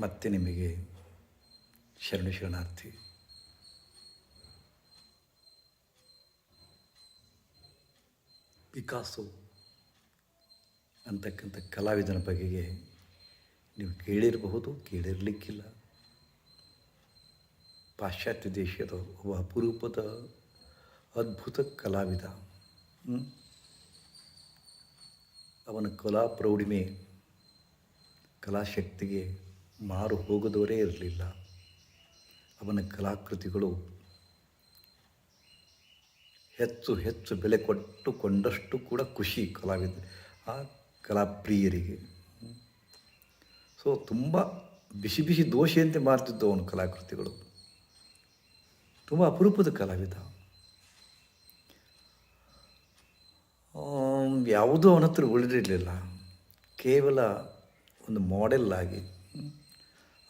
ಮತ್ತೆ ನಿಮಗೆ ಶರಣು ಶರಣಾರ್ಥಿ ಪಿಕಾಸು ಅಂತಕ್ಕಂಥ ಕಲಾವಿದನ ಬಗೆಗೆ ನೀವು ಕೇಳಿರಬಹುದು, ಕೇಳಿರಲಿಕ್ಕಿಲ್ಲ ಪಾಶ್ಚಾತ್ಯ ದೇಶದ ಒಬ್ಬ ಅಪರೂಪದ ಅದ್ಭುತ ಕಲಾವಿದ? ಅವನ ಕಲಾ ಪ್ರೌಢಿಮೆ ಕಲಾಶಕ್ತಿಗೆ ಮಾರು ಹೋಗದವರೇ ಇರಲಿಲ್ಲ. ಅವನ ಕಲಾಕೃತಿಗಳು ಹೆಚ್ಚು ಹೆಚ್ಚು ಬೆಲೆ ಕೊಟ್ಟು ಕೊಂಡಷ್ಟು ಕೂಡ ಖುಷಿ ಕಲಾವಿದ, ಆ ಕಲಾಪ್ರಿಯರಿಗೆ. ಸೊ, ತುಂಬ ಬಿಸಿ ಬಿಸಿ ದೋಷೆಯಂತೆ ಮಾರ್ತಿದ್ದವನು ಅವನ ಕಲಾಕೃತಿಗಳು. ತುಂಬ ಅಪರೂಪದ ಕಲಾವಿದ. ಯಾವುದೂ ಅವನ ಹತ್ರ ಉಳಿದಿರಲಿಲ್ಲ. ಕೇವಲ ಒಂದು ಮಾಡೆಲ್ ಆಗಿ,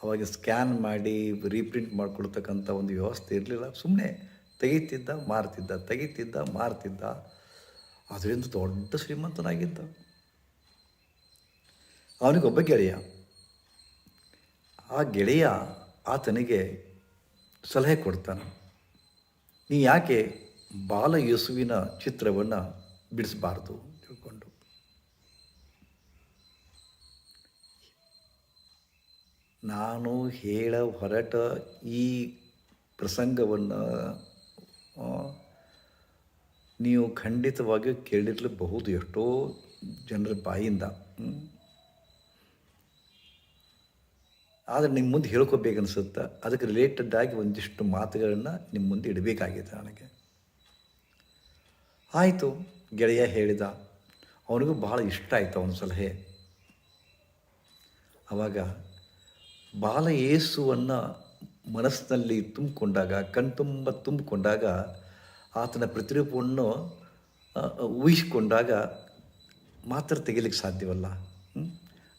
ಅವಾಗ ಸ್ಕ್ಯಾನ್ ಮಾಡಿ ರೀಪ್ರಿಂಟ್ ಮಾಡಿಕೊಡ್ತಕ್ಕಂಥ ಒಂದು ವ್ಯವಸ್ಥೆ ಇರಲಿಲ್ಲ. ಸುಮ್ಮನೆ ತೆಗಿತಿದ್ದ, ಮಾರ್ತಿದ್ದ ತೆಗಿತಿದ್ದ, ಮಾರ್ತಿದ್ದ. ಅದರಿಂದ ದೊಡ್ಡ ಶ್ರೀಮಂತನಾಗಿದ್ದ. ಅವನಿಗೊಬ್ಬ ಗೆಳೆಯ. ಆ ಗೆಳೆಯ ಆತನಿಗೆ ಸಲಹೆ ಕೊಡ್ತಾನೆ. ನೀ ಯಾಕೆ ಬಾಲ ಯೇಸುವಿನ ಚಿತ್ರವನ್ನು ಬಿಡಿಸಬಾರ್ದು ತಿಳ್ಕೊಂಡು. ನಾನು ಹೇಳ ಹೊರಟ ಈ ಪ್ರಸಂಗವನ್ನು ನೀವು ಖಂಡಿತವಾಗಿಯೂ ಕೇಳಿರಲಬಹುದು ಎಷ್ಟೋ ಜನರ ಬಾಯಿಂದ. ಆದರೆ ನಿಮ್ಮ ಮುಂದೆ ಹೇಳ್ಕೊಬೇಕನ್ಸುತ್ತೆ? ಅದಕ್ಕೆ ರಿಲೇಟೆಡ್ ಆಗಿ ಒಂದಿಷ್ಟು ಮಾತುಗಳನ್ನು ನಿಮ್ಮ ಮುಂದೆ ಇಡಬೇಕಾಗಿದೆ ನನಗೆ. ಆಯಿತು. ಗೆಳೆಯ ಹೇಳಿದ, ಅವನಿಗೂ ಬಹಳ ಇಷ್ಟ ಆಯಿತು ಅವನ ಸಲಹೆ. ಆವಾಗ ಬಾಲ ಯೇಸುವನ್ನು ಮನಸ್ಸಿನಲ್ಲಿ ತುಂಬಿಕೊಂಡಾಗ ಕಣ್ತುಂಬ ತುಂಬಿಕೊಂಡಾಗ, ಆತನ ಪ್ರತಿರೂಪವನ್ನು ಊಹಿಸಿಕೊಂಡಾಗ ಮಾತ್ರ ತೆಗಿಲಿಕ್ಕೆ ಸಾಧ್ಯವಲ್ಲ.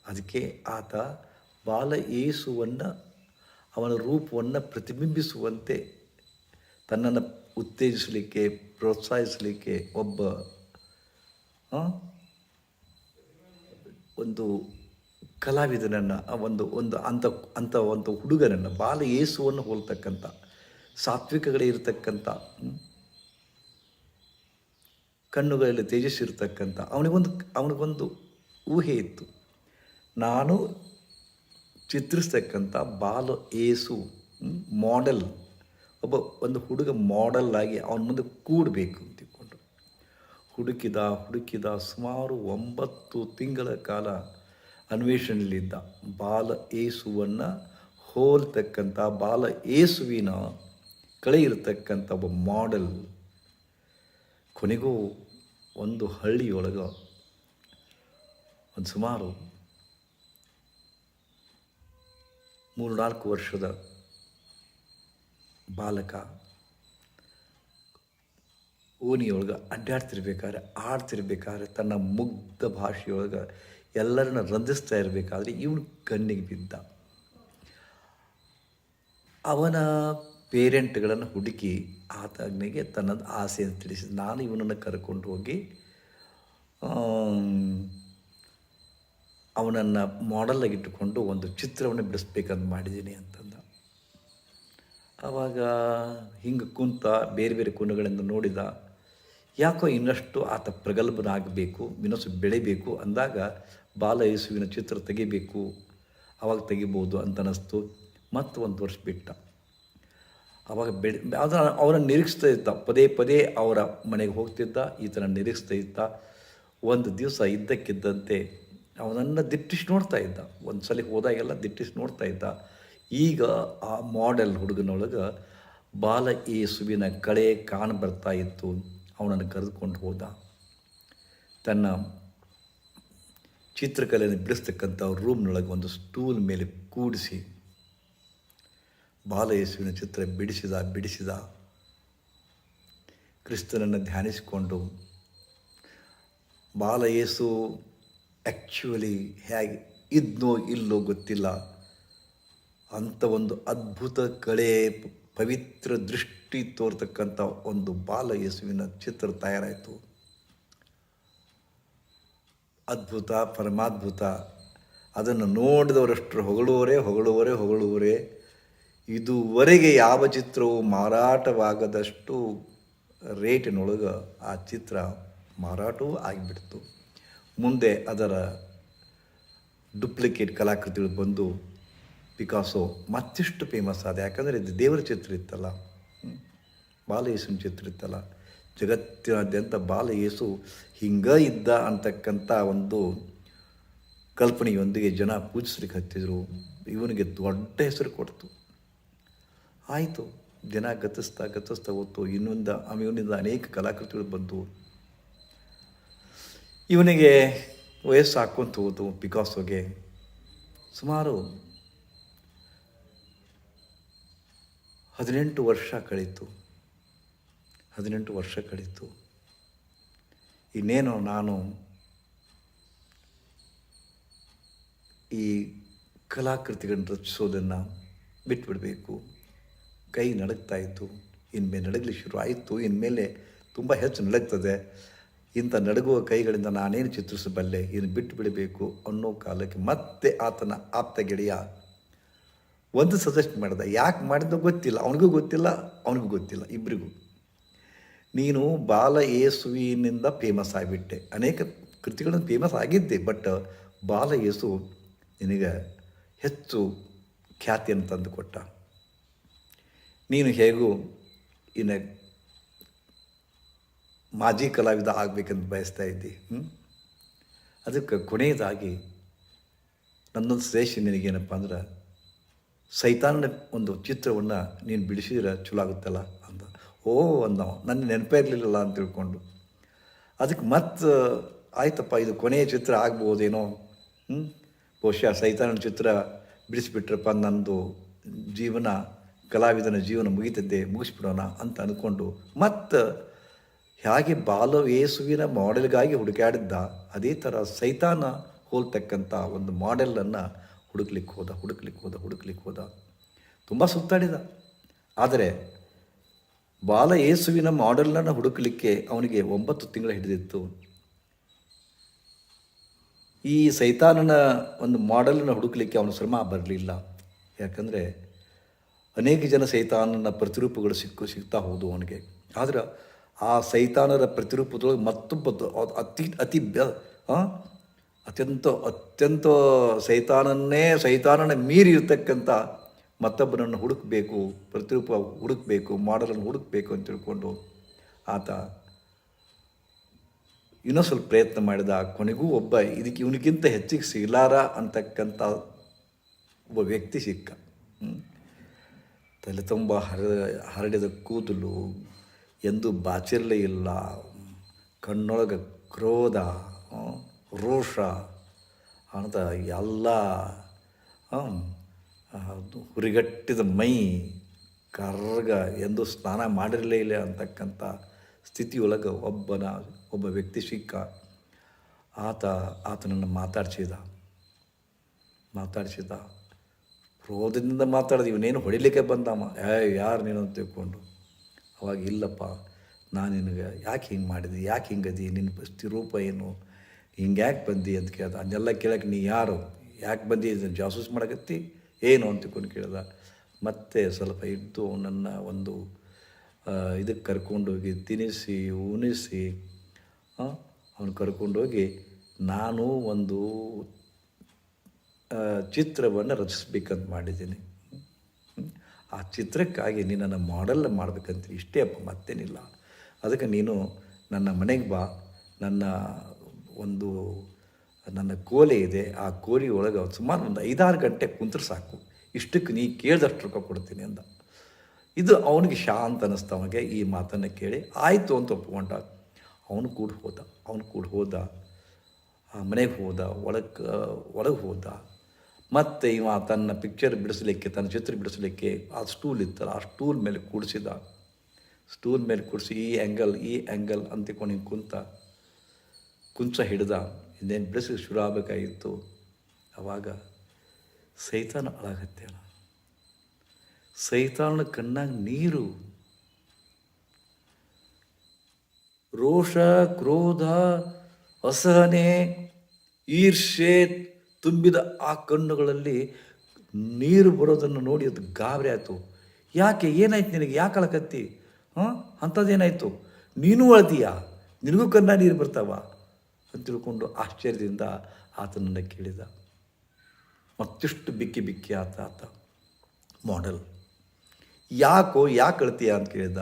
ಅದಕ್ಕೆ ಆತ ಬಾಲ ಏಸುವನ್ನು, ಅವನ ರೂಪವನ್ನು ಪ್ರತಿಬಿಂಬಿಸುವಂತೆ ತನ್ನನ್ನು ಉತ್ತೇಜಿಸಲಿಕ್ಕೆ, ಪ್ರೋತ್ಸಾಹಿಸಲಿಕ್ಕೆ ಒಬ್ಬ ಒಂದು ಕಲಾವಿದನನ್ನು ಒಂದು ಒಂದು ಅಂಥ ಅಂಥ ಒಂದು ಹುಡುಗನನ್ನು, ಬಾಲ ಏಸುವನ್ನು ಹೋಲ್ತಕ್ಕಂಥ, ಸಾತ್ವಿಕಗಳೇ ಇರತಕ್ಕಂಥ ಕಣ್ಣುಗಳಲ್ಲಿ ಕಣ್ಣುಗಳಲ್ಲಿ ತೇಜಸ್ಸಿರ್ತಕ್ಕಂಥ ಅವನಿಗೊಂದು ಅವನಿಗೊಂದು ಊಹೆ ಇತ್ತು. ನಾನು ಚಿತ್ರಿಸ್ತಕ್ಕಂಥ ಬಾಲ ಏಸು ಮಾಡೆಲ್ ಒಬ್ಬ, ಒಂದು ಹುಡುಗ ಮಾಡೆಲ್ ಆಗಿ ಅವನ ಮುಂದೆ ಕೂಡಬೇಕು ಅಂತಿಕೊಂಡು ಹುಡುಕಿದ ಹುಡುಕಿದ ಸುಮಾರು ಒಂಬತ್ತು ತಿಂಗಳ ಕಾಲ ಅನ್ವೇಷಣೆಯಲ್ಲಿದ್ದ ಬಾಲ ಏಸುವನ್ನು ಹೋಲ್ತಕ್ಕಂಥ, ಬಾಲ ಏಸುವಿನ ಕಳೆ ಇರತಕ್ಕಂಥ ಒಬ್ಬ ಮಾಡೆಲ್ ಕೊನೆಗೂ ಒಂದು ಹಳ್ಳಿಯೊಳಗೆ ಒಂದು ಸುಮಾರು ಮೂರು ನಾಲ್ಕು ವರ್ಷದ ಬಾಲಕ ಓಣಿಯೊಳಗೆ ಅಡ್ಡಾಡ್ತಿರ್ಬೇಕಾದ್ರೆ ಆಡ್ತಿರ್ಬೇಕಾದ್ರೆ ತನ್ನ ಮುಗ್ಧ ಭಾಷೆಯೊಳಗೆ ಎಲ್ಲರನ್ನ ರಂಜಿಸ್ತಾ ಇರಬೇಕಾದ್ರೆ ಇವನು ಕಣ್ಣಿಗೆ ಬಿದ್ದ. ಅವನ ಪೇರೆಂಟ್ಗಳನ್ನು ಹುಡುಕಿ ಆತನಿಗೆ ತನ್ನ ಆಸೆಯನ್ನು ತಿಳಿಸಿ, ನಾನು ಇವನನ್ನು ಕರ್ಕೊಂಡು ಹೋಗಿ ಅವನನ್ನು ಮಾಡೆಲಾಗಿ ಇಟ್ಟುಕೊಂಡು ಒಂದು ಚಿತ್ರವನ್ನು ಬಿಡಿಸ್ಬೇಕಂತ ಮಾಡಿದ್ದೀನಿ ಅಂತಂದ. ಆವಾಗ ಹಿಂಗೆ ಕುಂತ ಬೇರೆ ಬೇರೆ ಕುಣಗಳಿಂದ ನೋಡಿದ ಯಾಕೋ ಇನ್ನಷ್ಟು ಆತ ಪ್ರಗಲ್ಭನಾಗಬೇಕು, ಮಿನಸು ಬೆಳಿಬೇಕು ಅಂದಾಗ ಬಾಲ ಯೇಸುವಿನ ಚಿತ್ರ ತೆಗಿಬೇಕು, ಅವಾಗ ತೆಗಿಬೋದು ಅಂತ ಅನ್ನಿಸ್ತು ಮತ್ತು ಒಂದು ವರ್ಷ ಬಿಟ್ಟ. ಅವಾಗ ಬೆಳೆ ಅದು ಅವರನ್ನು ನಿರೀಕ್ಷಿಸ್ತಾ ಇದ್ದ ಪದೇ ಪದೇ ಅವರ ಮನೆಗೆ ಹೋಗ್ತಿದ್ದ ಈತನ ನಿರೀಕ್ಷಿಸ್ತಾ ಇದ್ದ ಒಂದು ದಿವಸ ಇದ್ದಕ್ಕಿದ್ದಂತೆ ಅವನನ್ನು ದಿಟ್ಟಿಸಿ ನೋಡ್ತಾ ಇದ್ದ. ಒಂದು ಸಲ ಹೋದಾಗೆಲ್ಲ ದಿಟ್ಟಿಸಿ ನೋಡ್ತಾ ಇದ್ದ. ಈಗ ಆ ಮಾಡೆಲ್ ಹುಡುಗನೊಳಗೆ ಬಾಲ ಯೇಸುವಿನ ಕಳೆ ಕಾಣ ಬರ್ತಾ ಇತ್ತು. ಅವನನ್ನು ಕರೆದುಕೊಂಡು ಹೋದ. ತನ್ನ ಚಿತ್ರಕಲೆಯನ್ನು ಬಿಡಿಸ್ತಕ್ಕಂಥ ರೂಮ್ನೊಳಗೆ ಒಂದು ಸ್ಟೂಲ್ ಮೇಲೆ ಕೂಡಿಸಿ ಬಾಲಯೇಸುವಿನ ಚಿತ್ರ ಬಿಡಿಸಿದ ಬಿಡಿಸಿದ. ಕ್ರಿಸ್ತನನ್ನು ಧ್ಯಾನಿಸಿಕೊಂಡು ಬಾಲಯೇಸು ಆ್ಯಕ್ಚುಲಿ ಹೇಗೆ ಇದ್ನೋ ಇಲ್ಲೋ ಗೊತ್ತಿಲ್ಲ. ಅಂಥ ಒಂದು ಅದ್ಭುತ ಕಳೆ ಪವಿತ್ರ ದೃಷ್ಟಿ ತೋರ್ತಕ್ಕಂಥ ಒಂದು ಬಾಲ ಯೇಸುವಿನ ಚಿತ್ರ ತಯಾರಾಯಿತು. ಅದ್ಭುತ, ಪರಮಾದ್ಭುತ. ಅದನ್ನು ನೋಡಿದವರಷ್ಟು ಹೊಗಳುವರೇ ಹೊಗಳುವರೇ ಹೊಗಳುವರೇ. ಇದುವರೆಗೆ ಯಾವ ಚಿತ್ರವು ಮಾರಾಟವಾಗದಷ್ಟು ರೇಟಿನೊಳಗೆ ಆ ಚಿತ್ರ ಮಾರಾಟವೂ ಆಗಿಬಿಡ್ತು. ಮುಂದೆ ಅದರ ಡುಪ್ಲಿಕೇಟ್ ಕಲಾಕೃತಿಗಳು ಬಂದು ಪಿಕಾಸೋ ಮತ್ತಿಷ್ಟು ಫೇಮಸ್ ಆದ. ಯಾಕಂದರೆ ಇದು ದೇವರ ಚಿತ್ರ ಇತ್ತಲ್ಲ. ಹ್ಮ್. ಬಾಲಯೇಸುವಿನ ಚಿತ್ರ ಇತ್ತಲ್ಲ ಜಗತ್ತಿನಾದ್ಯಂತ ಬಾಲಯೇಸು ಹಿಂಗ ಇದ್ದ ಅಂತಕ್ಕಂಥ ಒಂದು ಕಲ್ಪನೆಯೊಂದಿಗೆ ಜನ ಪೂಜಿಸ್ಲಿಕ್ಕೆ ಹತ್ತಿದ್ರು. ಇವನಿಗೆ ದೊಡ್ಡ ಹೆಸರು ಕೊಡ್ತು. ಆಯಿತು, ದಿನ ಗತಿಸ್ತಾ ಗತಿಸ್ತಾ ಹೋತು. ಇನ್ನೊಂದ ಇವನಿಂದ ಅನೇಕ ಕಲಾಕೃತಿಗಳು ಬಂತು ಇವನಿಗೆ ವಯಸ್ಸು ಹಾಕ್ಕೊಂತ ಹೋದು ಪಿಕಾಸೋಗೆ. ಸುಮಾರು ಹದಿನೆಂಟು ವರ್ಷ ಕಳೀತು. ಹದಿನೆಂಟು ವರ್ಷ ಕಳೀತು ಇನ್ನೇನು ನಾನು ಈ ಕಲಾಕೃತಿಗಳನ್ನು ರಚಿಸೋದನ್ನು ಬಿಟ್ಬಿಡಬೇಕು. ಕೈ ನಡಗ್ತಾ ಇತ್ತು, ಇನ್ಮೇಲೆ ನಡಗಲಿ ಶುರು ಆಯಿತು. ಇನ್ಮೇಲೆ ತುಂಬ ಹೆಚ್ಚು ನಡಗ್ತದೆ. ಇಂಥ ನಡಗುವ ಕೈಗಳಿಂದ ನಾನೇನು ಚಿತ್ರಿಸಬಲ್ಲೆ ಇನ್ನು ಬಿಟ್ಟು ಬಿಡಬೇಕು ಅನ್ನೋ ಕಾಲಕ್ಕೆ ಮತ್ತೆ ಆತನ ಆಪ್ತ ಗೆಳೆಯ ಒಂದು ಸಜೆಸ್ಟ್ ಮಾಡಿದೆ. ಯಾಕೆ ಮಾಡಿದ್ದು ಗೊತ್ತಿಲ್ಲ. ಅವನಿಗೂ ಗೊತ್ತಿಲ್ಲ ಅವನಿಗೂ ಗೊತ್ತಿಲ್ಲ ಇಬ್ಬರಿಗೂ ನೀನು ಬಾಲ ಯೇಸುವಿನಿಂದ ಫೇಮಸ್ ಆಗಿಬಿಟ್ಟೆ. ಅನೇಕ ಕೃತಿಗಳನ್ನು ಫೇಮಸ್ ಆಗಿದ್ದೆ ಬಟ್ ಬಾಲ ಯೇಸು ನಿನಗೆ ಹೆಚ್ಚು ಖ್ಯಾತಿಯನ್ನು ತಂದು ಕೊಟ್ಟ ನೀನು ಹೇಗೂ ಇನ್ನು ಮಾಜಿ ಕಲಾವಿದ ಆಗಬೇಕೆಂದು ಬಯಸ್ತಾ ಇದ್ದಿ? ಅದಕ್ಕೆ ಕೊನೆಯದಾಗಿ ನನ್ನೊಂದು ಸಜೆಷನ್ ನಿನಗೇನಪ್ಪ ಅಂದ್ರೆ, ಸೈತಾನನ ಒಂದು ಚಿತ್ರವನ್ನು ನೀನು ಬಿಡಿಸಿದ್ರೆ ಚಲೋ ಆಗುತ್ತಲ್ಲ? ಓ ಅಂದವ ನನ್ನ ನೆನಪೇ ಇರಲಿಲ್ಲ ಅಂತ ತಿಳ್ಕೊಂಡು. ಅದಕ್ಕೆ ಮತ್ತೆ ಆಯ್ತಪ್ಪ, ಇದು ಕೊನೆಯ ಚಿತ್ರ ಆಗ್ಬೋದೇನೋ ಹ್ಞೂ ಬಹುಶಃ ಸೈತಾನ ಚಿತ್ರ ಬಿಡಿಸಿಬಿಟ್ರಪ್ಪ ನಂದು ಜೀವನ, ಕಲಾವಿದನ ಜೀವನ ಮುಗಿತದ್ದೆ, ಮುಗಿಸ್ಬಿಡೋಣ ಅಂತ ಅಂದ್ಕೊಂಡು ಮತ್ತು ಹೇಗೆ ಬಾಲವೇಸುವಿನ ಮಾಡೆಲ್ಗಾಗಿ ಹುಡುಕಾಡಿದ್ದ ಅದೇ ಥರ ಸೈತಾನ ಹೋಲ್ತಕ್ಕಂಥ ಒಂದು ಮಾಡೆಲನ್ನು ಹುಡುಕ್ಲಿಕ್ಕೆ ಹೋದ ಹುಡುಕ್ಲಿಕ್ಕೆ ಹೋದ ಹುಡುಕ್ಲಿಕ್ಕೆ ಹೋದ. ತುಂಬ ಸುತ್ತಾಡಿದ. ಆದರೆ ಬಾಲ ಯೇಸುವಿನ ಮಾಡೆಲನ್ನು ಹುಡುಕಲಿಕ್ಕೆ ಅವನಿಗೆ ಒಂಬತ್ತು ತಿಂಗಳು ಹಿಡಿದಿತ್ತು ಈ ಸೈತಾನನ ಒಂದು ಮಾಡೆಲನ್ನು ಹುಡುಕಲಿಕ್ಕೆ ಅವನು ಶ್ರಮ ಬರಲಿಲ್ಲ ಯಾಕಂದರೆ ಅನೇಕ ಜನ ಸೈತಾನನ ಪ್ರತಿರೂಪಗಳು ಸಿಕ್ಕು, ಸಿಗ್ತಾ ಹೋದು ಅವನಿಗೆ ಆದರೆ ಆ ಸೈತಾನರ ಪ್ರತಿರೂಪದೊಳಗೆ ಮತ್ತೊಬ್ಬ ಅತಿ ಅತಿ? ಅತ್ಯಂತ ಅತ್ಯಂತ ಸೈತಾನನ್ನೇ, ಸೈತಾನನ ಮೀರಿ ಇರ್ತಕ್ಕಂಥ ಮತ್ತೊಬ್ಬನನ್ನು ಹುಡುಕಬೇಕು, ಪ್ರತಿರೂಪ ಹುಡುಕಬೇಕು, ಮಾಡಲನ್ನು ಹುಡುಕಬೇಕು ಅಂತ ತಿಳ್ಕೊಂಡು ಆತ ಇನ್ನೂ ಸ್ವಲ್ಪ ಪ್ರಯತ್ನ ಮಾಡಿದ, ಕೊನೆಗೂ ಒಬ್ಬ ಇದಕ್ಕೆ ಇವನಿಗಿಂತ ಹೆಚ್ಚಿಗೆ ಸಿಗಲಾರ ಅಂತಕ್ಕಂಥ ಒಬ್ಬ ವ್ಯಕ್ತಿ ಸಿಕ್ಕ. ತಲೆ ತುಂಬ ಹರ, ಹರಡಿದ ಕೂದಲು ಎಂದು ಬಾಚಿರಲೇ ಇಲ್ಲ, ಕಣ್ಣೊಳಗೆ ಕ್ರೋಧ ರೋಷ ಅಂತ ಎಲ್ಲ ಅದು ಹುರಿಗಟ್ಟಿದ ಮೈ ಕರ್ಗ ಎಂದು ಸ್ನಾನ ಮಾಡಿರಲೇ ಇಲ್ಲ ಅಂತಕ್ಕಂಥ ಸ್ಥಿತಿಯೊಳಗೆ ಒಬ್ಬನ, ಒಬ್ಬ ವ್ಯಕ್ತಿ ಸಿಕ್ಕ. ಆತ, ಆತನನ್ನು ಮಾತಾಡಿಸಿದ. ಮಾತಾಡಿಸಿದ. ಕ್ರೋಧದಿಂದ ಮಾತಾಡಿದ, ಇವನೇನು ಹೊಡಿಲಿಕ್ಕೆ ಬಂದಮ್ಮ ಏ, ಯಾರು ನೀನು? ಅಂತ ತಿಳ್ಕೊಂಡು, ಅವಾಗ ಇಲ್ಲಪ್ಪ, ನಾನು ನಿನಗೆ ಯಾಕೆ ಹಿಂಗೆ ಮಾಡಿದೆ? ಯಾಕೆ ಹಿಂಗದಿ? ನಿನ್ನ ಸ್ಥಿರೂಪ ರೂಪ ಏನು? ಹಿಂಗೆ ಯಾಕೆ ಬಂದಿ? ಅಂತ ಕೇಳ್ದೆ. ಅದನ್ನೆಲ್ಲ ಕೇಳಕ್ಕೆ ನೀ ಯಾರು? ಯಾಕೆ ಬಂದಿ? ಜಾಸೂಸ್ ಮಾಡಕತ್ತಿ? ಏನು ಅಂತ ತಿಳ್ಕೊಂಡು ಕೇಳ್ದ, ಮತ್ತೆ ಸ್ವಲ್ಪ ಇದ್ದು ನನ್ನ ಒಂದು ಇದಕ್ಕೆ ಕರ್ಕೊಂಡೋಗಿ ತಿನ್ನಿಸಿ ಉಣಿಸಿ ಅವನು ಕರ್ಕೊಂಡೋಗಿ ನಾನು ಒಂದು ಚಿತ್ರವನ್ನು ರಚಿಸ್ಬೇಕಂತ ಮಾಡಿದ್ದೀನಿ. ಆ ಚಿತ್ರಕ್ಕಾಗಿ ನೀನನ್ನು ಮಾಡೆಲ್ ಮಾಡಬೇಕಂತ ಇಷ್ಟೇ ಅಪ್ಪ, ಮತ್ತೇನಿಲ್ಲ. ಅದಕ್ಕೆ ನೀನು ನನ್ನ ಮನೆಗೆ ಬಾ. ನನ್ನ ಒಂದು ನನ್ನ ಕೋಲೆ ಇದೆ, ಆ ಕೋಲಿ ಒಳಗೆ ಸುಮಾರು ಒಂದು ಐದಾರು ಗಂಟೆ ಕುಂತ್ರೆ ಸಾಕು. ಇಷ್ಟಕ್ಕೆ ನೀ ಕೇಳಿದಷ್ಟು ರೊಕ್ಕ ಕೊಡ್ತೀನಿ ಅಂದ. ಇದು ಅವನಿಗೆ ಶಾಂತ ಅನ್ನಿಸ್ತ ಅವನಿಗೆ ಈ ಮಾತನ್ನು ಕೇಳಿ, ಆಯಿತು ಅಂತ ಒಪ್ಕೊಂಡ. ಅವನು ಕೂಡ ಹೋದ. ಅವನು ಕೂಡ ಹೋದ. ಮನೆಗೆ ಹೋದ. ಒಳಗೆ ಒಳಗೆ ಹೋದ. ಮತ್ತು ಇವ ತನ್ನ ಪಿಕ್ಚರ್ ಬಿಡಿಸ್ಲಿಕ್ಕೆ, ತನ್ನ ಚಿತ್ರ ಬಿಡಿಸ್ಲಿಕ್ಕೆ ಆ ಸ್ಟೂಲ್ ಇತ್ತಲ್ಲ, ಆ ಸ್ಟೂಲ್ ಮೇಲೆ ಕೂಡಿಸಿದ. ಸ್ಟೂಲ್ ಮೇಲೆ ಕೂಡಿಸಿ ಈ ಆ್ಯಂಗಲ್ ಈ ಆ್ಯಂಗಲ್ ಅಂತಿಕೊಂಡು ಹಿಂಗೆ ಕುಂತ, ಕುಂಚ ಹಿಡ್ದ. ಇನ್ನೇನು ಬಿಡಿಸಲಿಕ್ಕೆ ಶುರು ಆಗಬೇಕಾಗಿತ್ತು. ಆವಾಗ ಸೈತಾನ ಅಳಾಗತ್ತೇಳ ಸೈತಾನ ಕಣ್ಣಾಗ ನೀರು. ರೋಷ, ಕ್ರೋಧ, ಅಸಹನೆ ಈರ್ಷೆ ತುಂಬಿದ ಆ ಕಣ್ಣುಗಳಲ್ಲಿ ನೀರು ಬರೋದನ್ನು ನೋಡಿ ಅದು ಗಾಬರಿ ಆಯಿತು. ಯಾಕೆ? ಏನಾಯ್ತು ನಿನಗೆ? ಯಾಕೆ ಅಳಕತ್ತಿ ಹಾಂ? ಅಂಥದ್ದೇನಾಯಿತು? ನೀನು ಅಳ್ತೀಯಾ? ನಿನಗೂ ಕನ್ನ ನೀರು ಬರ್ತಾವ? ತಿಳ್ಕೊಂಡು ಆಶ್ಚರ್ಯದಿಂದ ಆತನನ್ನು ಕೇಳಿದ. ಮತ್ತಿಷ್ಟು ಬಿಕ್ಕಿ ಬಿಕ್ಕಿ ಆತ ಆತ, ಮಾಡೆಲ್, ಯಾಕೋ, ಯಾಕೆ ಅಳ್ತೀಯ? ಅಂತ ಕೇಳಿದ.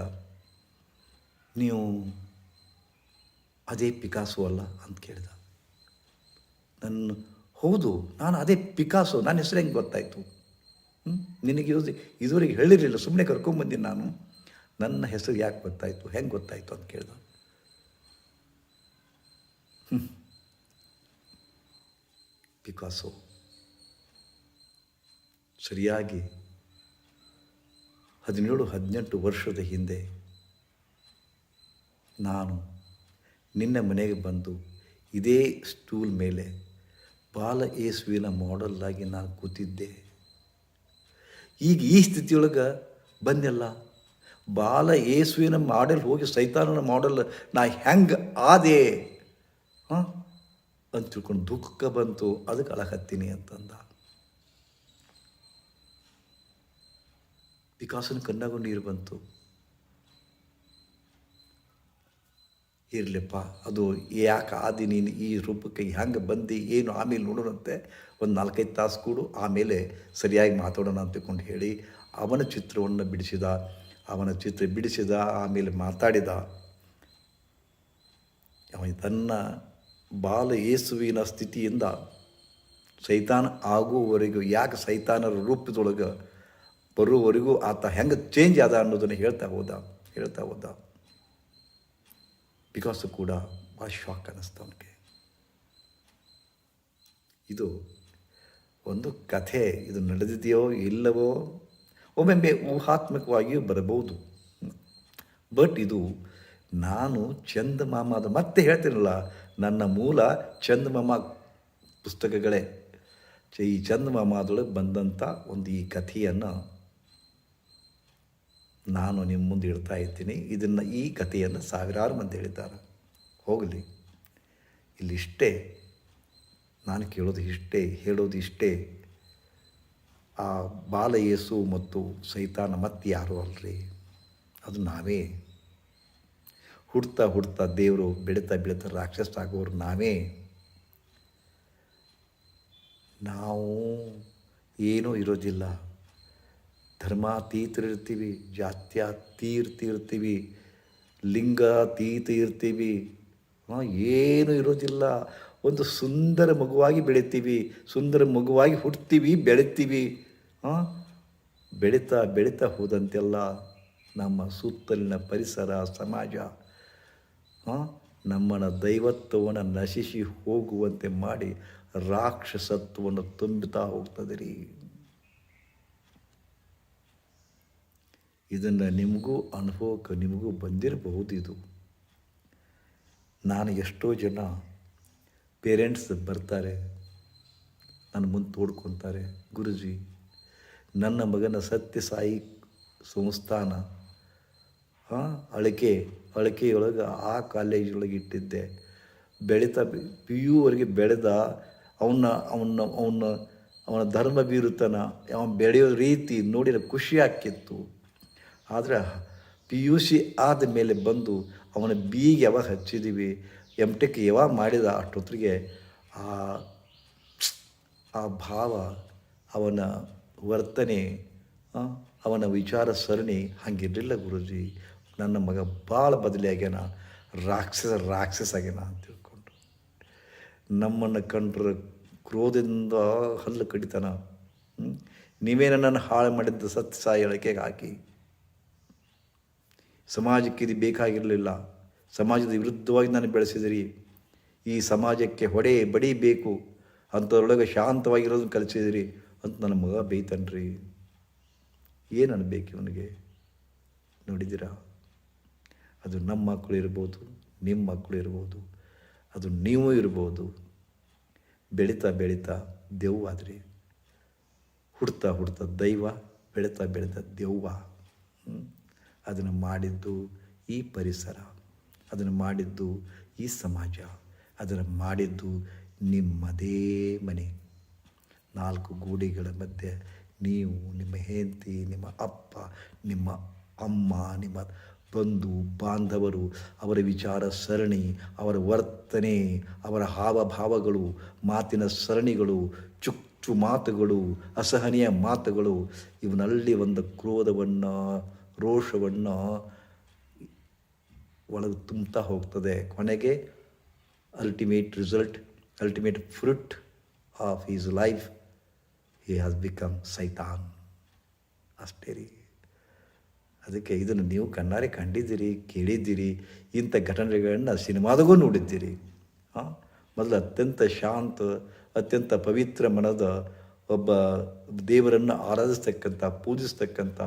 ನೀವು ಅದೇ ಪಿಕಾಸು ಅಲ್ಲ? ಅಂತ ಕೇಳಿದ. ನನ್ನ, ಹೌದು, ನಾನು ಅದೇ ಪಿಕಾಸು, ನನ್ನ ಹೆಸರು ಹೆಂಗೆ ಗೊತ್ತಾಯಿತು? ನಿನಗೆ ಇದು, ಇದುವರೆಗೆ ಹೇಳಿರಲಿಲ್ಲ ಸುಮ್ಮನೆ ಕರ್ಕೊಂಬಂದಿನಿ ನಾನು. ನನ್ನ ಹೆಸರು ಯಾಕೆ ಗೊತ್ತಾಯಿತು, ಹೆಂಗೆ ಗೊತ್ತಾಯಿತು? ಅಂತ ಕೇಳ್ದ. ಪಿಕಾಸೋ ಸರಿಯಾಗಿ ಹದಿನೇಳು, ಹದಿನೆಂಟು ವರ್ಷದ ಹಿಂದೆ ನಾನು ನಿನ್ನ ಮನೆಗೆ ಬಂದು ಇದೇ ಸ್ಟೂಲ್ ಮೇಲೆ ಬಾಲ ಏಸುವಿನ ಮಾಡಲ್ಲಾಗಿ ನಾನು ಕೂತಿದ್ದೆ. ಈಗ ಈ ಸ್ಥಿತಿಯೊಳಗೆ ಬಂದೆಲ್ಲ ಬಾಲ ಏಸುವಿನ ಮಾಡೆಲ್ ಹೋಗಿ ಸೈತಾನನ ಮಾಡೆಲ್ ನಾ ಹೆಂಗೆ ಆದೆ? ಅಂತ ತಿಳ್ಕೊಂಡು ದುಃಖ ಬಂತು, ಅದಕ್ಕೆ ಅಳಕತ್ತೀನಿ ಅಂತಂದ. ವಿಕಾಸನ ಕಣ್ಣಾಗೂ ನೀರು ಬಂತು. ಇರಲಿಪ್ಪ, ಅದು ಯಾಕೆ ಆದಿ ನೀನು ಈ ರೂಪಕ್ಕೆ ಹೆಂಗೆ ಬಂದು, ಏನು ಆಮೇಲೆ ನೋಡೋಣಂತೆ? ಒಂದು ನಾಲ್ಕೈದು ತಾಸು ಕೂಡು, ಆಮೇಲೆ ಸರಿಯಾಗಿ ಮಾತಾಡೋಣ ಅಂತ ತಿಳ್ಕೊಂಡು ಹೇಳಿ ಅವನ ಚಿತ್ರವನ್ನು ಬಿಡಿಸಿದ. ಅವನ ಚಿತ್ರ ಬಿಡಿಸಿದ, ಆಮೇಲೆ ಮಾತಾಡಿದ. ಅವನು ತನ್ನ ಬಾಲ ಯೇಸುವಿನ ಸ್ಥಿತಿಯಿಂದ ಸೈತಾನ ಆಗುವವರೆಗೂ, ಯಾಕೆ ಸೈತಾನರ ರೂಪದೊಳಗೆ ಬರುವವರೆಗೂ ಆತ ಹೆಂಗೆ ಚೇಂಜ್ ಆದ ಅನ್ನೋದನ್ನು ಹೇಳ್ತಾ ಹೋದ ಹೇಳ್ತಾ ಹೋದ. ಬಿಕಾಸ್ ಕೂಡ ಭಾಳ ಶಾಕ್ ಅನ್ನಿಸ್ತು ಅವನಿಗೆ. ಇದು ಒಂದು ಕಥೆ, ಇದು ನಡೆದಿದೆಯೋ ಇಲ್ಲವೋ, ಒಮ್ಮೊಮ್ಮೆ ಊಹಾತ್ಮಕವಾಗಿಯೂ ಬರಬಹುದು. ಬಟ್ ಇದು ನಾನು ಚಂದ ಮಾಮಾದ ಮತ್ತೆ ಹೇಳ್ತೀನಲ್ಲ ನನ್ನ ಮೂಲ ಚಂದಮಾಮ ಪುಸ್ತಕಗಳೇ. ಈ ಚಂದಮಾಮದೊಳಗೆ ಬಂದಂಥ ಒಂದು ಈ ಕಥೆಯನ್ನು ನಾನು ನಿಮ್ಮ ಮುಂದೆ ಇಡ್ತಾ ಇದ್ದೀನಿ ಇದನ್ನು ಈ ಕಥೆಯನ್ನು ಸಾವಿರಾರು ಮಂದಿ ಹೇಳಿದ್ದಾರೆ. ಹೋಗಲಿ. ಇಲ್ಲಿಷ್ಟೇ ನಾನು ಕೇಳೋದು ಇಷ್ಟೇ, ಹೇಳೋದು ಇಷ್ಟೇ. ಆ ಬಾಲ ಯೇಸು ಮತ್ತು ಸೈತಾನ ಮತ್ತೆ ಯಾರು ಅಲ್ರಿ? ಅದು ನಾವೇ. ಹುಡ್ತಾ ಹುಡ್ತಾ ದೇವರು ಬೆಳೀತಾ ಬೆಳೀತಾ ರಾಕ್ಷಸ ಆಗೋರು ನಾವೇ. ನಾವು ಏನೂ ಇರೋದಿಲ್ಲ. ಧರ್ಮಾತೀತರಿರ್ತೀವಿ ಜಾತ್ಯಾತೀರ್ತಿ ಇರ್ತೀವಿ, ಲಿಂಗಾತೀತ ಇರ್ತೀವಿ. ಏನು ಇರೋದಿಲ್ಲ. ಒಂದು ಸುಂದರ ಮಗುವಾಗಿ ಬೆಳಿತೀವಿ, ಸುಂದರ ಮಗುವಾಗಿ ಹುಡ್ತೀವಿ, ಬೆಳಿತೀವಿ. ಬೆಳೀತಾ ಬೆಳೀತಾ ಹೋದಂತೆಲ್ಲ ನಮ್ಮ ಸುತ್ತಲಿನ ಪರಿಸರ, ಸಮಾಜ. ನಮ್ಮನ್ನ ದೈವತ್ವವನ್ನು ನಶಿಸಿ ಹೋಗುವಂತೆ ಮಾಡಿ ರಾಕ್ಷಸತ್ವವನ್ನು ತುಂಬುತ್ತಾ ಹೋಗ್ತದೆ ರೀ ಇದನ್ನು ನಿಮಗೂ ಅನುಭವಕ್ಕೆ ನಿಮಗೂ ಬಂದಿರಬಹುದು ಇದು. ನಾನು ಎಷ್ಟೋ ಜನ ಪೇರೆಂಟ್ಸ್ ಬರ್ತಾರೆ, ನನ್ನ ಮುಂದೆ ತೋಡ್ಕೊತಾರೆ, ಗುರುಜಿ, ನನ್ನ ಮಗನ ಸತ್ಯ ಸಾಯಿ ಸಂಸ್ಥಾನ ಅಳಿಕೆ ಅಳಿಕೆಯೊಳಗೆ ಆ ಕಾಲೇಜೊಳಗೆ ಇಟ್ಟಿದ್ದೆ. ಬೆಳೀತಾ ಪಿ ಯುವರೆಗೆ ಬೆಳೆದ ಅವನ್ನ ಅವನ್ನ ಅವನ್ನ, ಅವನ ಧರ್ಮ ಬೀರುತನ, ಅವನು ಬೆಳೆಯೋ ರೀತಿ ನೋಡಿದ್ರೆ ಖುಷಿ ಆಕ್ಕಿತ್ತು ಆದರೆ ಪಿ ಯು ಸಿ ಆದ ಮೇಲೆ ಬಂದು ಅವನ ಬೀಗೆ ಯಾವಾಗ ಹಚ್ಚಿದ್ದೀವಿ ಎಂ ಟೆಕ್ ಯಾವಾಗ ಮಾಡಿದ ಅಷ್ಟೊತ್ತಿಗೆ ಆ ಆ ಭಾವ, ಅವನ ವರ್ತನೆ ಅವನ ವಿಚಾರ ಸರಣಿ ಹಾಗಿರಲಿಲ್ಲ ಗುರುಜಿ. ನನ್ನ ಮಗ ಭಾಳ ಬದಲಿಯಾಗ್ಯಾನ, ರಾಕ್ಷಸ ರಾಕ್ಷಸ ಆಗ್ಯಾನ ಅಂತ ತಿಳ್ಕೊಂಡು. ನಮ್ಮನ್ನು ಕಂಡ್ರೆ ಕ್ರೋಧದಿಂದ ಹಲ್ಲು ಕಡಿತಾನ? ನೀವೇ ನನ್ನನ್ನು ಹಾಳು ಮಾಡಿದ್ದ ಸತ್ಯ ಸಾಯಿ ಎಳಕೆಗೆ ಹಾಕಿ. ಸಮಾಜಕ್ಕೆ ಇದು ಬೇಕಾಗಿರಲಿಲ್ಲ. ಸಮಾಜದ ವಿರುದ್ಧವಾಗಿ ನಾನು ಬೆಳೆಸಿದಿರಿ. ಈ ಸಮಾಜಕ್ಕೆ ಹೊಡೆ ಬಡಿ ಬೇಕು. ಅಂಥದ್ರೊಳಗೆ ಶಾಂತವಾಗಿರೋದನ್ನು ಕಲಿಸಿದಿರಿ ಅಂತ ನನ್ನ ಮಗ ಬೈತಾನ್ರಿ ಏನು ಅನ್ಬೇಕು ಇವನಿಗೆ? ನೋಡಿದ್ದೀರಾ? ಅದು ನಮ್ಮ ಮಕ್ಕಳು ಇರ್ಬೋದು, ನಿಮ್ಮ ಮಕ್ಕಳು ಇರ್ಬೋದು, ಅದು ನೀವು ಇರ್ಬೋದು. ಬೆಳೀತಾ ಬೆಳೀತಾ ದೆವ್ವಾದ್ರಿ ಹುಡ್ತಾ ಹುಡ್ತಾ ದೈವ, ಬೆಳೀತಾ ಬೆಳೀತಾ ದೆವ್ವ? ಅದನ್ನು ಮಾಡಿದ್ದು ಈ ಪರಿಸರ, ಅದನ್ನು ಮಾಡಿದ್ದು ಈ ಸಮಾಜ, ಅದನ್ನು ಮಾಡಿದ್ದು ನಿಮ್ಮದೇ ಮನೆ. ನಾಲ್ಕು ಗೂಡಿಗಳ ಮಧ್ಯೆ ನೀವು ನಿಮ್ಮ ಹೆಂಡತಿ, ನಿಮ್ಮ ಅಪ್ಪ, ನಿಮ್ಮ ಅಮ್ಮ, ನಿಮ್ಮ ಬಂಧು ಬಾಂಧವರು, ಅವರ ವಿಚಾರ ಸರಣಿ, ಅವರ ವರ್ತನೆ, ಅವರ ಹಾವಭಾವಗಳು, ಮಾತಿನ ಸರಣಿಗಳು, ಚುಚ್ಚು ಮಾತುಗಳು, ಅಸಹನೀಯ ಮಾತುಗಳು, ಇವನಲ್ಲಿ ಒಂದು ಕ್ರೋಧವನ್ನು, ರೋಷವನ್ನು ಒಳಗೆ ತುಂಬ್ತಾ ಹೋಗ್ತದೆ. ಕೊನೆಗೆ ultimate result ultimate fruit of is life he has become ಸೈತಾನ್ ಅಷ್ಟೇ ರೀ. ಅದಕ್ಕೆ ಇದನ್ನು ನೀವು ಕಣ್ಣಾರೆ ಕಂಡಿದ್ದೀರಿ, ಕೇಳಿದ್ದೀರಿ, ಇಂಥ ಘಟನೆಗಳನ್ನು ಸಿನಿಮಾದಾಗೂ ನೋಡಿದ್ದೀರಿ. ಹಾಂ ಮೊದಲು ಅತ್ಯಂತ ಶಾಂತ, ಅತ್ಯಂತ ಪವಿತ್ರ ಮನದ ಒಬ್ಬ ದೇವರನ್ನು ಆರಾಧಿಸ್ತಕ್ಕಂಥ, ಪೂಜಿಸ್ತಕ್ಕಂಥ,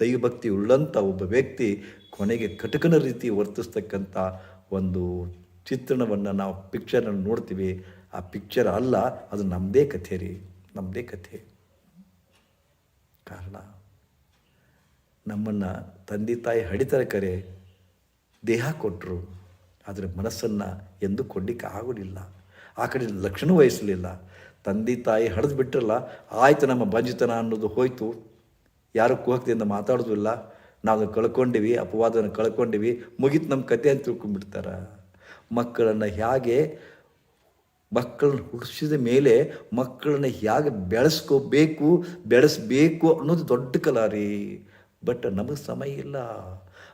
ದೈವಭಕ್ತಿ ಉಳ್ಳಂಥ ಒಬ್ಬ ವ್ಯಕ್ತಿ ಕೊನೆಗೆ ಕಟಕನ ರೀತಿ ವರ್ತಿಸ್ತಕ್ಕಂಥ ಒಂದು ಚಿತ್ರಣವನ್ನು ನಾವು ಪಿಕ್ಚರನ್ನು ನೋಡ್ತೀವಿ. ಆ ಪಿಕ್ಚರ್ ಅಲ್ಲ, ಅದು ನಮ್ಮದೇ ಕಥೆ ರೀ. ನಮ್ಮದೇ ಕಥೆ. ಕಾರಣ ನಮ್ಮನ್ನು ತಂದೆ ತಾಯಿ ಹಡಿತರ ಕರೆ, ದೇಹ ಕೊಟ್ಟರು ಆದರೆ ಮನಸ್ಸನ್ನು ಎಂದು ಕೊಡಲಿಕ್ಕೆ ಆಗೋದಿಲ್ಲ. ಆ ಕಡೆ ಲಕ್ಷಣ ವಹಿಸಲಿಲ್ಲ. ತಂದೆ ತಾಯಿ ಹಡಿದು ಬಿಟ್ಟಿರಲ್ಲ ಆಯಿತು ನಮ್ಮ ಬಂಜಿತನ ಅನ್ನೋದು ಹೋಯಿತು. ಯಾರು ಕುಹಕದಿಂದ ಮಾತಾಡೋದಿಲ್ಲ. ನಾವು ಕಳ್ಕೊಂಡಿವಿ ಅಪವಾದವನ್ನು ಕಳ್ಕೊಂಡಿವಿ, ಮುಗೀತು ನಮ್ಮ ಕತೆ ಅಂತ ತಿಳ್ಕೊಂಡ್ಬಿಡ್ತಾರೆ. ಮಕ್ಕಳನ್ನು ಹೇಗೆ ಮಕ್ಕಳನ್ನ ಹುಟ್ಟಿಸಿದ ಮೇಲೆ ಮಕ್ಕಳನ್ನ ಹೇಗೆ ಬೆಳೆಸ್ಕೋಬೇಕು, ಬೆಳೆಸ್ಬೇಕು ಅನ್ನೋದು ದೊಡ್ಡ ಕಲಾ ರೀ. ಬಟ್ ನಮಗೆ ಸಮಯ ಇಲ್ಲ.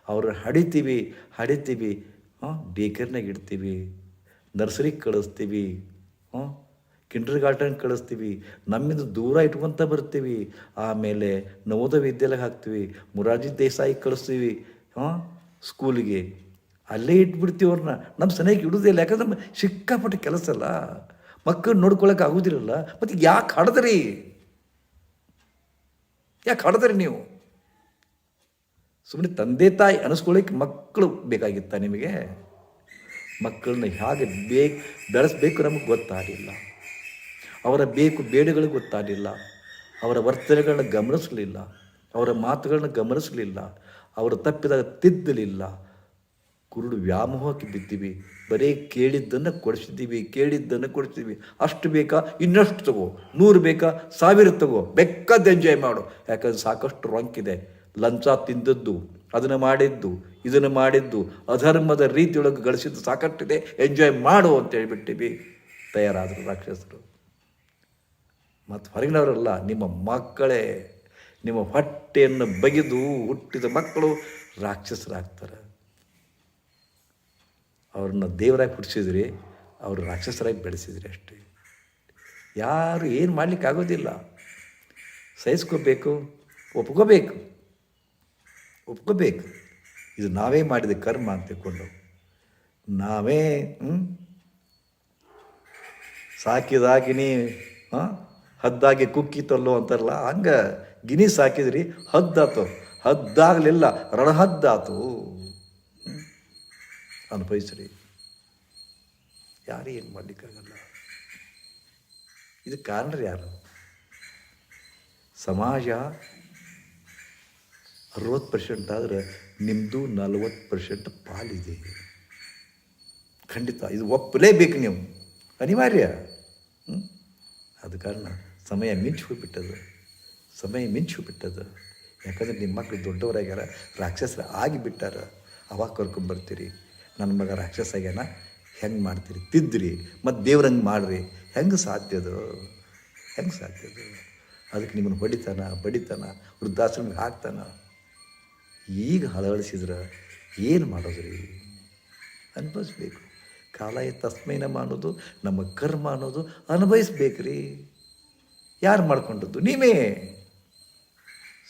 ಅವ್ರನ್ನ ಹಡಿತೀವಿ ಹಡಿತೀವಿ ಹಾಂ ಬೇಕರ್ನಾಗ ಇಡ್ತೀವಿ ನರ್ಸರಿಗೆ ಕಳಿಸ್ತೀವಿ ಹಾಂ ಕಿಂಡರ್ ಗಾರ್ಡನ್ ಕಳಿಸ್ತೀವಿ, ನಮ್ಮಿಂದ ದೂರ ಇಟ್ಕೊತ ಬರ್ತೀವಿ. ಆಮೇಲೆ ನವೋದ ವಿದ್ಯಾಲಯ ಹಾಕ್ತೀವಿ, ಮುರಾರ್ಜಿ ದೇಸಾಯಿ ಕಳಿಸ್ತೀವಿ ಹಾಂ ಸ್ಕೂಲಿಗೆ. ಅಲ್ಲೇ ಇಟ್ಬಿಡ್ತೀವಿ ಅವ್ರನ್ನ ನಮ್ಮ ಸರಿಯಾಗಿ ಇಡೋದೇ ಇಲ್ಲ. ಯಾಕಂದ್ರೆ ನಮ್ಮ ಸಿಕ್ಕಾಪಟ್ಟೆ ಕೆಲಸ ಅಲ್ಲ. ಮಕ್ಕಳು ನೋಡ್ಕೊಳಕ್ಕೆ ಆಗೋದಿರಲ್ಲ. ಮತ್ತು ಯಾಕೆ ಹಾಡದ್ರಿ? ಯಾಕೆ ಹಾಡದ್ರಿ ನೀವು? ಸುಮ್ಮನೆ ತಂದೆ ತಾಯಿ ಅನಿಸ್ಕೊಳ್ಳಿಕ್ಕೆ ಮಕ್ಕಳು ಬೇಕಾಗಿತ್ತ ನಿಮಗೆ? ಮಕ್ಕಳನ್ನ ಹೇಗೆ ಬೇಕು ಬೆಳೆಸ್ಬೇಕು ನಮಗೆ ಗೊತ್ತಾಗಲಿಲ್ಲ. ಅವರ ಬೇಕು ಬೇಡಗಳು ಗೊತ್ತಾಗಲಿಲ್ಲ. ಅವರ ವರ್ತನೆಗಳನ್ನ ಗಮನಿಸಲಿಲ್ಲ. ಅವರ ಮಾತುಗಳನ್ನ ಗಮನಿಸಲಿಲ್ಲ. ಅವರು ತಪ್ಪಿದಾಗ ತಿದ್ದಲಿಲ್ಲ. ಕುರುಡು ವ್ಯಾಮೋಹಕ್ಕೆ ಬಿದ್ದೀವಿ. ಬರೀ ಕೇಳಿದ್ದನ್ನು ಕೊಡಿಸಿದ್ದೀವಿ ಕೇಳಿದ್ದನ್ನು ಕೊಡಿಸಿದ್ದೀವಿ. ಅಷ್ಟು ಬೇಕಾ? ಇನ್ನಷ್ಟು ತಗೋ. ನೂರು ಬೇಕಾ? ಸಾವಿರ ತಗೋ. ಬೆಕ್ಕದ್ದು ಎಂಜಾಯ್ ಮಾಡು. ಯಾಕಂದ್ರೆ ಸಾಕಷ್ಟು ರೊಂಕಿದೆ. ಲಂಚ ತಿಂದದ್ದು, ಅದನ್ನು ಮಾಡಿದ್ದು, ಇದನ್ನು ಮಾಡಿದ್ದು, ಅಧರ್ಮದ ರೀತಿಯೊಳಗೆ ಗಳಿಸಿದ್ದು ಸಾಕಷ್ಟಿದೆ. ಎಂಜಾಯ್ ಮಾಡು ಅಂತ ಹೇಳಿಬಿಟ್ಟಿವಿ. ತಯಾರಾದರು ರಾಕ್ಷಸರು. ಮತ್ತು ಹೊರಗಿನವರಲ್ಲ ನಿಮ್ಮ ಮಕ್ಕಳೇ, ನಿಮ್ಮ ಹೊಟ್ಟೆಯನ್ನು ಬಗೆದು ಹುಟ್ಟಿದ ಮಕ್ಕಳು ರಾಕ್ಷಸರಾಗ್ತಾರೆ. ಅವ್ರನ್ನ ದೇವರಾಗಿ ಹುಟ್ಟಿಸಿದ್ರಿ, ಅವರು ರಾಕ್ಷಸರಾಗಿ ಬೆಳೆಸಿದ್ರಿ ಅಷ್ಟೇ. ಯಾರು ಏನು ಮಾಡ್ಲಿಕ್ಕೆ ಆಗೋದಿಲ್ಲ ಸಹಿಸ್ಕೋಬೇಕು, ಒಪ್ಕೋಬೇಕು. ಒಪ್ಕೋಬೇಕು. ಇದು ನಾವೇ ಮಾಡಿದ ಕರ್ಮ ಅಂತ ತಿಳ್ಕೊಂಡು. ನಾವೇ ಸಾಕಿದಾಗಿನಿ ಹದ್ದಾಗಿ ಕುಕ್ಕಿತಲ್ಲೋ ಅಂತಾರಲ್ಲ, ಹಂಗೆ ಗಿನಿ ಸಾಕಿದ್ರಿ, ಹದ್ದಾತು. ಹದ್ದಾಗಲಿಲ್ಲ, ರಣಹದ್ದಾತು? ಅನುಭವಿಸ್ರಿ. ಯಾರು ಏನು ಮಾಡಲಿಕ್ಕಾಗಲ್ಲ ಇದು ಕಾರಣರು ಯಾರು? ಸಮಾಜ ಅರವತ್ತು ಪರ್ಸೆಂಟ್ ಆದರೆ ನಿಮ್ಮದು ನಲವತ್ತು ಪರ್ಸೆಂಟ್ ಪಾಲಿದೆ. ಖಂಡಿತ, ಇದು ಒಪ್ಪಲೇಬೇಕು ನೀವು. ಅನಿವಾರ್ಯ. ಆದ ಕಾರಣ ಸಮಯ ಮಿಂಚು ಹೋಗ್ಬಿಟ್ಟದು ಸಮಯ ಮಿಂಚು ಹೋಗ್ಬಿಟ್ಟದು ಯಾಕಂದ್ರೆ ನಿಮ್ಮ ಮಕ್ಕಳು ದೊಡ್ಡವರಾಗ್ಯಾರ, ರಾಕ್ಷಸರ ಆಗಿಬಿಟ್ಟಾರ. ಅವಾಗ ಕರ್ಕೊಂಬರ್ತೀರಿ ನನ್ನ ಮಗ ರಾಕ್ಷಸ ಆಗ್ಯಾನ, ಹೆಂಗೆ ಮಾಡ್ತೀರಿ? ತಿದ್ದಿರಿ ಮತ್ತು ದೇವ್ರಂಗೆ ಮಾಡ್ರಿ. ಹೆಂಗೆ ಸಾಧ್ಯದು ಹೆಂಗೆ ಸಾಧ್ಯದು ಅದಕ್ಕೆ ನಿಮ್ಮನ್ನು ಹೊಡಿತಾನ, ಬಡಿತಾನ, ವೃದ್ಧಾಶ್ರಮಕ್ಕೆ ಹಾಕ್ತಾನ. ಈಗ ಹಳವಳಿಸಿದ್ರೆ ಏನು ಮಾಡೋದ್ರಿ? ಅನುಭವಿಸ್ಬೇಕು. ಕಾಲ ತಸ್ಮೈನ ನಮ್ಮ ಅನ್ನೋದು ನಮ್ಮ ಕರ್ಮ ಅನ್ನೋದು ಅನುಭವಿಸ್ಬೇಕ್ರಿ. ಯಾರು ಮಾಡ್ಕೊಂಡದ್ದು? ನೀವೇ.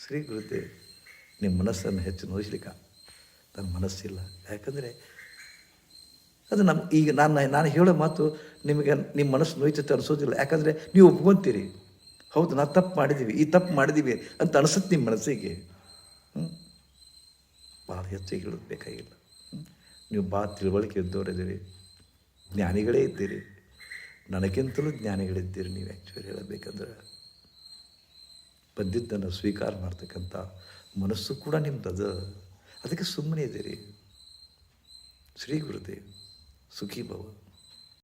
ಶ್ರೀ ಗುರುದೇವ್ ನಿಮ್ಮ ಮನಸ್ಸನ್ನು ಹೆಚ್ಚು ನೋಯಿಸ್ಲಿಕ್ಕೆ. ನನ್ನ ಮನಸ್ಸಿಲ್ಲ. ಯಾಕಂದರೆ ಅದು ನಮ್ಮ ಈಗ ನಾನು ನಾನು ಹೇಳೋ ಮಾತು ನಿಮಗೆ ನಿಮ್ಮ ಮನಸ್ಸು ನೋಯ್ತೈತೆ ಅನಿಸೋದಿಲ್ಲ. ಯಾಕಂದರೆ ನೀವು ಒಪ್ಕೊಂತೀರಿ. ಹೌದು ನಾವು ತಪ್ಪು ಮಾಡಿದ್ದೀವಿ ಈ ತಪ್ಪು ಮಾಡಿದ್ದೀವಿ ಅಂತ ಅನಿಸುತ್ತೆ ನಿಮ್ಮ ಮನಸ್ಸಿಗೆ. ಹ್ಞೂ ಭಾಳ ಹೆಚ್ಚಿಗೆ ಬೇಕಾಗಿಲ್ಲ? ನೀವು ಭಾಳ ತಿಳುವಳಿಕೆ ಇದ್ದವರಿದ್ದೀರಿ, ಜ್ಞಾನಿಗಳೇ ಇದ್ದೀರಿ. ನನಗಿಂತಲೂ ಜ್ಞಾನಿಗಳಿದ್ದೀರಿ, ನೀವು ಆ್ಯಕ್ಚುಲಿ ಹೇಳಬೇಕಂದ್ರೆ. ಬಂದಿದ್ದನ್ನು ಸ್ವೀಕಾರ ಮಾಡ್ತಕ್ಕಂಥ ಮನಸ್ಸು ಕೂಡ ನಿಮ್ದದು. ಅದಕ್ಕೆ ಸುಮ್ಮನೆ ಇದ್ದೀರಿ. ಶ್ರೀ ಗುರುದೇವ್ ಸುಖೀ ಭವ